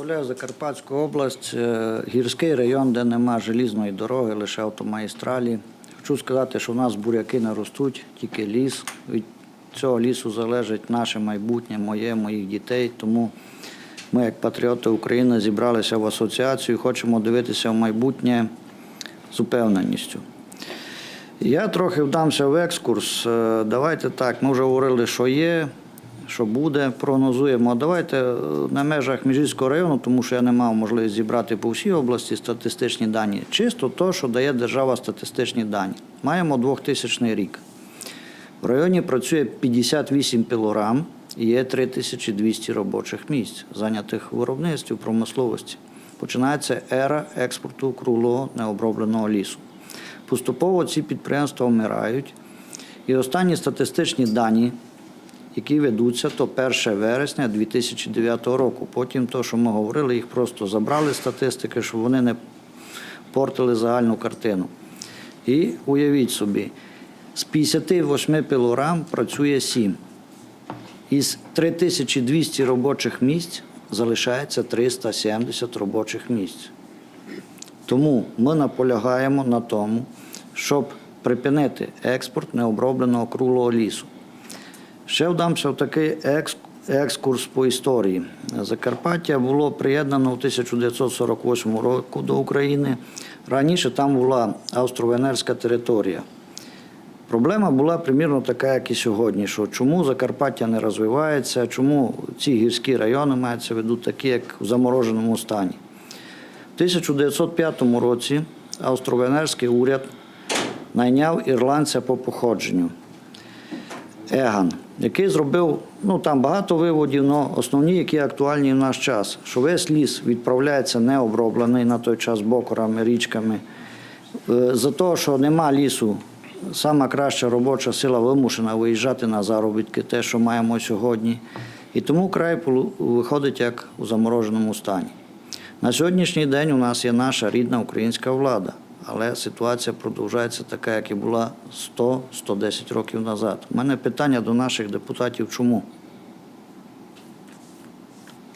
Закарпатську область, е, гірський район, де нема желізної дороги, лише автомагістралі. Хочу сказати, що в нас буряки не ростуть, тільки ліс. Від цього лісу залежить наше майбутнє, моє, моїх дітей. Тому ми, як патріоти України, зібралися в асоціацію і хочемо дивитися в майбутнє з упевненістю. Я трохи вдамся в екскурс. Е, Давайте так, ми вже говорили, що є, що буде, прогнозуємо. Давайте е, на межах Міжгірського району, тому що я не мав можливість зібрати по всій області статистичні дані. Чисто то, що дає держава статистичні дані. Маємо 2000 рік. В районі працює 58 пілорам і є 3200 робочих місць, зайнятих в виробництві, в промисловості. Починається ера експорту круглого необробленого лісу. Поступово ці підприємства вмирають. І останні статистичні дані, які ведуться, то 1 вересня 2009 року. Потім, то, що ми говорили, їх просто забрали статистики, щоб вони не портили загальну картину. І уявіть собі, з 58 пілорам працює 7. Із 3200 робочих місць залишається 370 робочих місць. Тому ми наполягаємо на тому, щоб припинити експорт необробленого круглого лісу. Ще вдамся в такий екскурс по історії. Закарпаття було приєднано в 1948 році до України. Раніше там була австро-венерська територія. Проблема була примірно така, як і сьогодні, що чому Закарпаття не розвивається, чому ці гірські райони маються в виду такі, як в замороженому стані. В 1905 році австро-венерський уряд найняв ірландця по походженню Еган, який зробив ну там багато виводів, але основні, які актуальні в наш час, що весь ліс відправляється необроблений на той час бокорами, річками. Е, За того, що нема лісу, сама краща робоча сила вимушена виїжджати на заробітки, те, що маємо сьогодні. І тому край виходить як у замороженому стані. На сьогоднішній день у нас є наша рідна українська влада, але ситуація продовжається така, як і була 100-110 років назад. У мене питання до наших депутатів, чому?